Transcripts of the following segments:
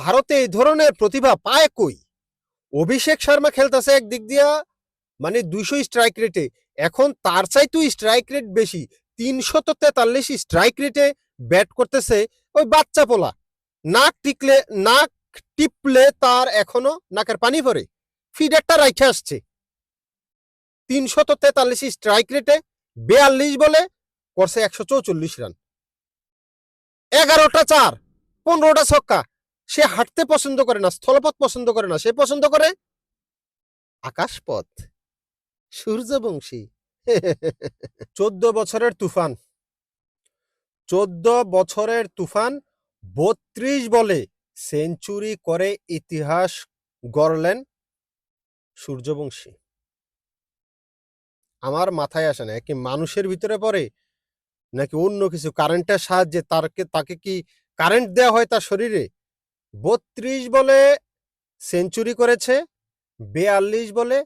ভারতে এই ধরনের প্রতিভা পায় কই? অভিষেক শর্মা খেলতেছে একদিক দিয়া মানে দুইশো স্ট্রাইক রেটে এখন তার চাইতেও স্ট্রাইক রেট বেশি। তিনশত তেতাল্লিশ স্ট্রাইক রেটে ব্যাট করতেছে ওই বাচ্চা পোলা। নাক টিকলে, নাক টিপলে তার এখনও নাকের পানি পড়ে ফিডারটা রাইখে আসছে। তিনশো তো তেতাল্লিশ স্ট্রাইক রেটে বেয়াল্লিশ বলে করছে একশো চৌচল্লিশ রান এগারোটা চার, পনেরোটা ছক্কা। সে হাঁটতে পছন্দ করে না, স্থলপথ পছন্দ করে না, সে পছন্দ করে আকাশপথ, সূর্যবংশী। চোদ্দ বছরের তুফান। চোদ্দ বছরের তুফান বত্রিশ বলে সেঞ্চুরি করে ইতিহাস গড়লেন সূর্যবংশী। আমার মাথায় আসে না কি মানুষের ভিতরে পড়ে, নাকি অন্য কিছু? কারেন্টের সাহায্যে তারকে, তাকে কি কারেন্ট দেওয়া হয় তার শরীরে? বত্রিশ বলে সেঞ্চুরি করেছে, বেয়াল্লিশ বলে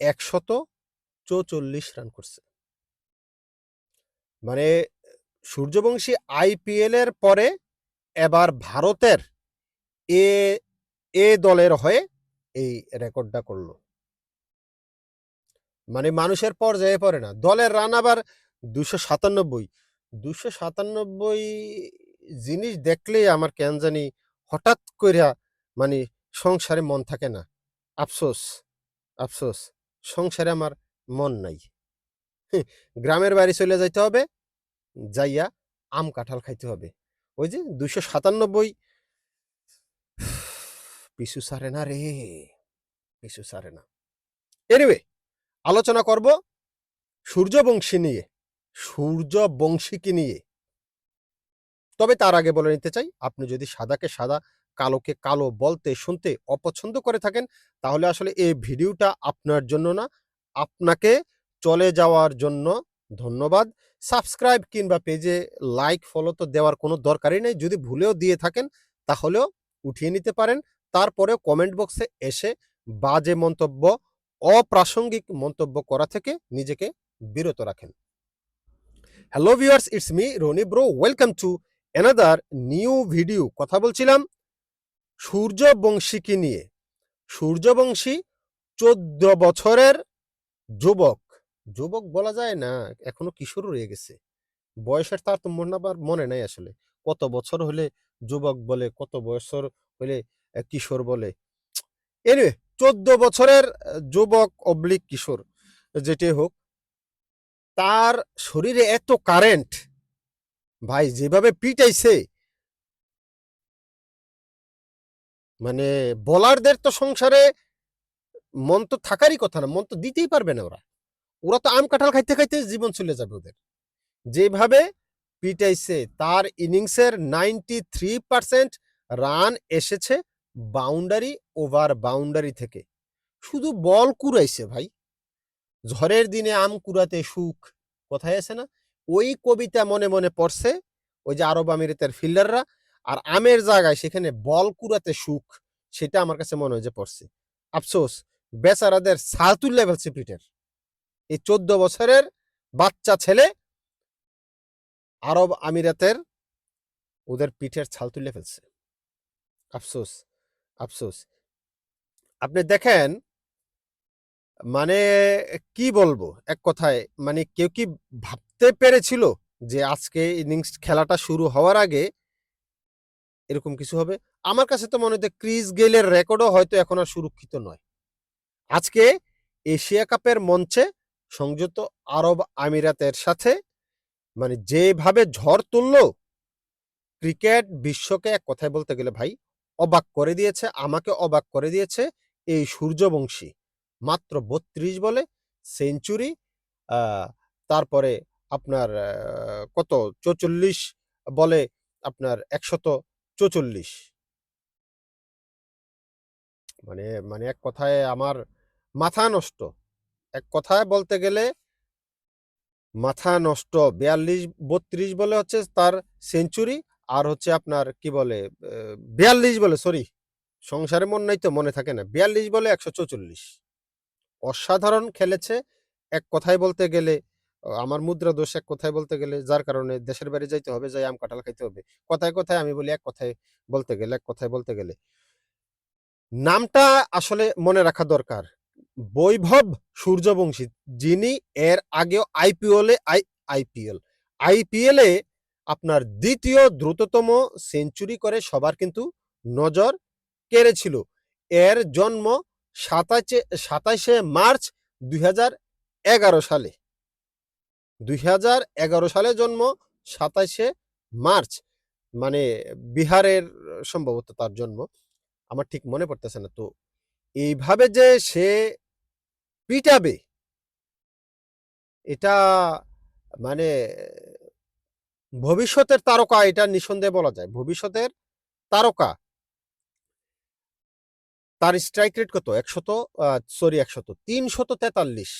একশত চৌচল্লিশ রান করছে। মানে সূর্যবংশী আইপিএল এর পরে এবার ভারতের এ এ দলের হয়ে এই রেকর্ডটা করল। মানে মানুষের পর্যায়ে পড়ে না। দলের রান আবার দুশো সাতানব্বই। দুশো সাতানব্বই জিনিস দেখলেই আমার কেন জানি হঠাৎ কইরা মানে সংসারে মন থাকে না। আফসোস আফসোস, সংসারে আমার মন নাই। গ্রামের বাড়ি চলে যাইতে হবে, যাইয়া আম কাঁঠাল খাইতে হবে। ওই যে দুশো সাতানব্বই পিছু সারে না রে, পিছু সারে না। এনিওয়ে আলোচনা করব সূর্যবংশী নিয়ে, সূর্যবংশীকে নিয়ে। তবে তার আগে বলে নিতে চাই, আপনি যদি সাদাকে সাদা, কালোকে কালো বলতে, শুনতে অপছন্দ করে থাকেন, তাহলে আসলে এই ভিডিওটা আপনার জন্য না। আপনাকে চলে যাওয়ার জন্য ধন্যবাদ। সাবস্ক্রাইব কিংবা পেজে লাইক, ফলো তো দেওয়ার কোনো দরকারই নেই। যদি ভুলেও দিয়ে থাকেন, তাহলেও উঠিয়ে নিতে পারেন। তারপরেও কমেন্ট বক্সে এসে বাজে মন্তব্য, অপ্রাসঙ্গিক মন্তব্য করা থেকে নিজেকে বিরত রাখেন। Hello viewers it's me Roni bro welcome to another new video কথা বলছিলাম সূর্যবংশীকে নিয়ে। সূর্যবংশী চোদ্দ বছরের যুবক। যুবক বলা যায় না, এখনও কিশোর রয়ে গেছে। বয়সের তার তো মনে আবার মনে নাই আসলে। কত বছর হলে যুবক বলে, কত বছর হলে কিশোর বলে। এনিওয়ে চোদ্দ বছরের যুবক অবলিক কিশোর, যেটাই হোক, তার শরীরে এত কারেন্ট ভাই, যেভাবে পিটাইছে মানে বলারদের তো সংসারে মন তো থাকারই কথা না, মন তো দিতেই পারবে না ওরা। ওরা তো আম কাঁঠাল খাইতে খাইতে জীবন চলে যাবে ওদের। যেভাবে পিটাইছে তার ইনিংসের নাইনটি থ্রি পার্সেন্ট রান এসেছে বাউন্ডারি ওভার বাউন্ডারি থেকে। শুধু বল কুড়াইছে ভাই। ঝড়ের দিনে আম কুড়াতে সুখ। কোথায় আছে না? ওই কবিতা মনে মনে পড়ছে, ওই যে আরব আমিরাতের ফিল্ডাররা, আর আমের জায়গায় সেখানে বল কুড়াতে সুখ, সেটা আমার কাছে মনে হয় যে পড়ছে। আফসোস, বেচারাদের সাতুল লেভেল পিটের এই চোদ্দ বছরের বাচ্চা ছেলে আরব আমিরাতের ওদের পিঠের ছাল তুলে ফেলছে। আফসোস আফসোস। আপনি দেখেন মানে কি বলব? এক কথায় মানে কেউ কি ভাবতে পেরেছিল যে আজকে ইনিংস খেলাটা শুরু হওয়ার আগে এরকম কিছু হবে? আমার কাছে তো মনে হচ্ছে ক্রিস গেলের রেকর্ডও হয়তো এখন আর সুরক্ষিত নয়। আজকে এশিয়া কাপের মঞ্চে সংযুক্ত আরব আমিরাতের সাথে মানে যেভাবে ঝড় তুলল, ক্রিকেট বিশ্বকে এক কথায় বলতে গেলে ভাই, অবাক করে দিয়েছে, আমাকে অবাক করে দিয়েছে এই সূর্যবংশী। মাত্র বত্রিশ বলে সেঞ্চুরি তারপরে আপনার কত? চৌচল্লিশ বলে আপনার একশত চৌচল্লিশ। মানে মানে এক কথায় আমার মাথা নষ্ট। এক কথায় বলতে গেলে মাথা নষ্ট। বিয়াল্লিশ, বত্রিশ বলে হচ্ছে তার সেঞ্চুরি আর হচ্ছে আপনার কি বলে বিয়াল্লিশ বলে সরি সংসারে মন নাই তো, মনে থাকে না। বিয়াল্লিশ বলে একশো চৌচল্লিশ। অসাধারণ খেলেছে এক কথায় বলতে গেলে আমার মুদ্রা দোষ এক কথায় বলতে গেলে যার কারণে দেশের বাড়ি যাইতে হবে, যাই আম কাঁঠাল খাইতে হবে। কথায়, কথায় আমি বলি এক কথায় বলতে গেলে, এক কথায় বলতে গেলে। নামটা আসলে মনে রাখা দরকার। বৈভব সূর্যবংশী যিনি এর আগেও আইপিএলে আই আইপিএল আইপিএলে আপনার দ্বিতীয় দ্রুততম সেঞ্চুরি করে সবার কিন্তু নজর কেড়েছিল। এর জন্ম সাতাচে ২৭শে মার্চ ২০১১ সালে। ২০১১ সালে জন্ম ২৭শে মার্চ। মানে বিহারের সম্ভবত তার জন্ম। আমার ঠিক মনে পড়তেছে না। তো এইভাবে যে সে পিটাবে, এটা মানে ভবিষ্যতের তারকা এটা নিঃসন্দেহে বলা যায়। ভবিষ্যতের তারকা। তার স্ট্রাইক রেট কত? ১০০ আ সরি ১০০ ৩৪৩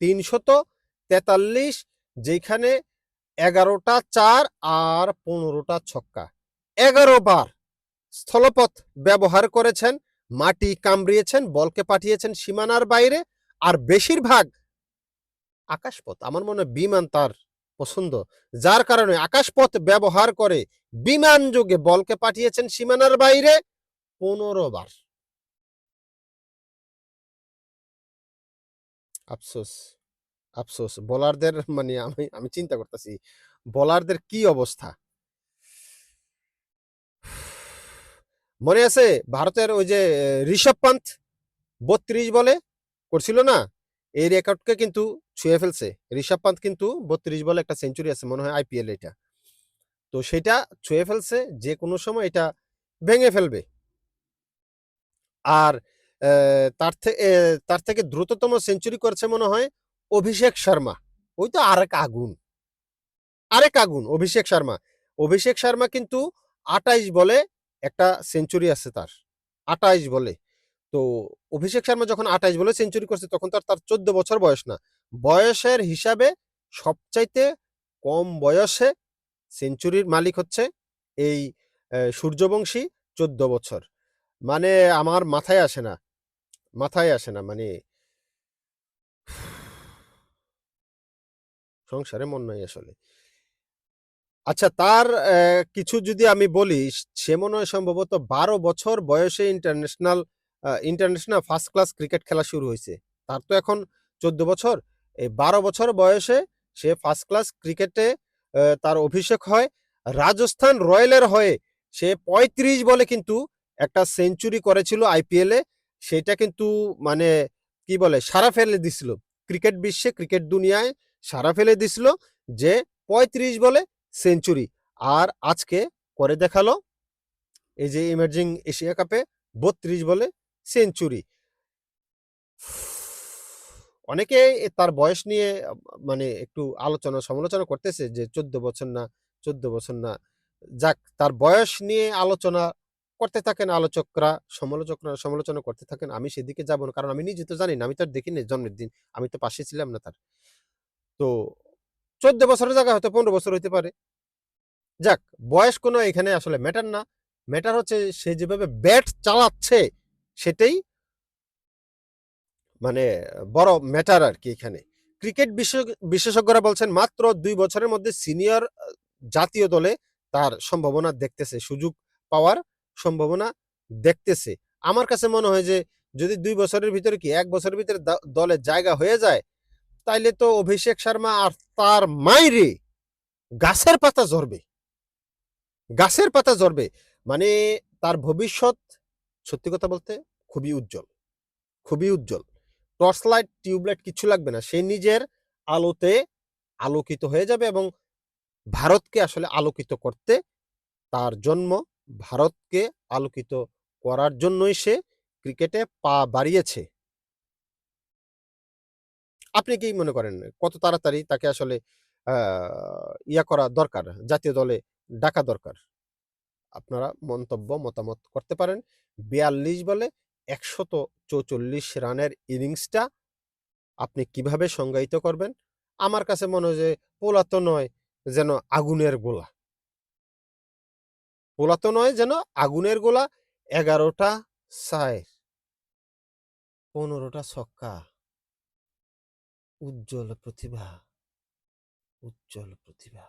৩৪৩ যেইখানে ১১ টা ৪ আর পনেরোটা ছক্কা। ১১ বার স্থলপথ ব্যবহার করেছেন, মাটি কামড়িয়েছেন, বলকে পাঠিয়েছেন সীমানার বাইরে। আর বেশিরভাগ আকাশপথ। আমার মনে বিমান তার পছন্দ। যার কারণে আকাশপথ ব্যবহার করে বিমানযোগে বলকে পাঠিয়েছেন সীমানার বাইরে ১৫ বার। আফসোস, আফসোস। বোলারদের মানে আমি আমি চিন্তা করতেছি বোলারদের কি অবস্থা? মনে আছে ভারতের ওই যে ঋষভ পান্থ ৩২ বলে করছিল না? এই রেকর্ডকে কিন্তু ছুঁয়ে ফেলছে। ঋষভ পান্থ কিন্তু ৩২ বলে একটা সেঞ্চুরি আছে মনে হয় আইপিএল এটা। তো সেটা ছুঁয়ে ফেলছে যে কোনো সময় এটা ভেঙে ফেলবে। আর তার থেকে তার থেকে দ্রুততম সেঞ্চুরি করেছে মনে হয় অভিষেক শর্মা। ওই তো আরেক আগুন। আরেক আগুন, অভিষেক শর্মা। অভিষেক শর্মা কিন্তু ২৮ বলে একটা সেঞ্চুরি আছে তার। ২৮ বলে। তো অভিষেক শর্মা যখন ২৮ বলে সেঞ্চুরি করছে, তখন তার তার ১৪ বছর বয়স না। বয়সের হিসাবে সবচাইতে কম বয়সে সেঞ্চুরির মালিক হচ্ছে এই সূর্যবংশী ১৪ বছর। মানে আমার মাথায় আসে না। মাথায় আসে না মানে সংসারে মন নাই আসলে। আচ্ছা তার কিছু যদি আমি বলি, সে মনে হয় সম্ভবত ১২ বছর বয়সে international international first class cricket খেলা শুরু হয়েছে তার তো এখন ১৪ বছর। এই ১২ বছর বয়সে সে ফার্স্ট ক্লাস ক্রিকেটে তার অভিষেক হয়। রাজস্থান রয়্যালের হয়ে সে ৩৫ বলে কিন্তু একটা সেঞ্চুরি করেছিল আইপিএলে। সেটা কিন্তু মানে কি বলে সারা ফেলে দিছিল। ক্রিকেট বিশ্বে, ক্রিকেট দুনিয়ায় সারা ফেলে দিছিল যে ৩৫ বলে সেঞ্চুরি। আর আজকে করে দেখাল এই যে ইমার্জিং এশিয়া কাপে ৩২ বলে সেঞ্চুরি। অনেকে তার বয়স নিয়ে মানে একটু আলোচনা সমালোচনা করতেছে যে ১৪ বছর না, ১৪ বছর না। যাক তার বয়স নিয়ে আলোচনা করতে থাকেন আলোচকরা, সমালোচকরা সমালোচনা করতে থাকেন। আমি সেদিকে যাব না। কারণ আমি নিজে তো জানি না। আমি তো আর দেখি নাই জন্মের দিন। আমি তো পাশে ছিলাম না তার। তো ১৪ বছরের জায়গায় হয়তো ১৫ বছর হইতে পারে। যাক বয়স কোনো এখানে আসলে ম্যাটার না। ম্যাটার হচ্ছে সে যেভাবে ব্যাট চালাচ্ছে সেটাই মানে বড় ম্যাটার আর কি এখানে। ক্রিকেট বিশেষ বিশেষজ্ঞরা বলছেন মাত্র দুই বছরের মধ্যে সিনিয়র জাতীয় দলে তার সম্ভাবনা দেখতেছে। সুযোগ পাওয়ার সম্ভাবনা দেখতেছে। আমার কাছে মনে হয় যে যদি দুই বছরের ভিতরে কি এক বছরের ভিতরে দলে জায়গা হয়ে যায়, তাইলে তো অভিষেক শর্মা আর তার মাইরে গাছের পাতা ঝরবে। গাছের পাতা ঝরবে। মানে তার ভবিষ্যৎ সত্যি কথা বলতে খুবই উজ্জ্বল। খুবই উজ্জ্বল। টর্চ লাইট, টিউবলাইট কিচ্ছু লাগবে না। সে নিজের আলোতে আলোকিত হয়ে যাবে এবং ভারতকে আসলে আলোকিত করতে তার জন্ম। ভারতকে আলোকিত করার জন্যই সে ক্রিকেটে পা বাড়িয়েছে। আপনি কি মনে করেন কত তাড়াতাড়ি তাকে আসলে ইয়া করা দরকার, জাতীয় দলে ডাকা দরকার? আপনারা মন্তব্য মতামত করতে পারেন। ৪২ বলে ১৪৪ রানের ইনিংসটা আপনি কীভাবে সংজ্ঞায়িত করবেন? আমার কাছে মনে হয় যে পোলা তো নয় যেন আগুনের গোলা। পোলা তো নয় যেন আগুনের গোলা ১১ টা ৬ ১৫ ছক্কা। উজ্জ্বল প্রতিভা উজ্জ্বল প্রতিভা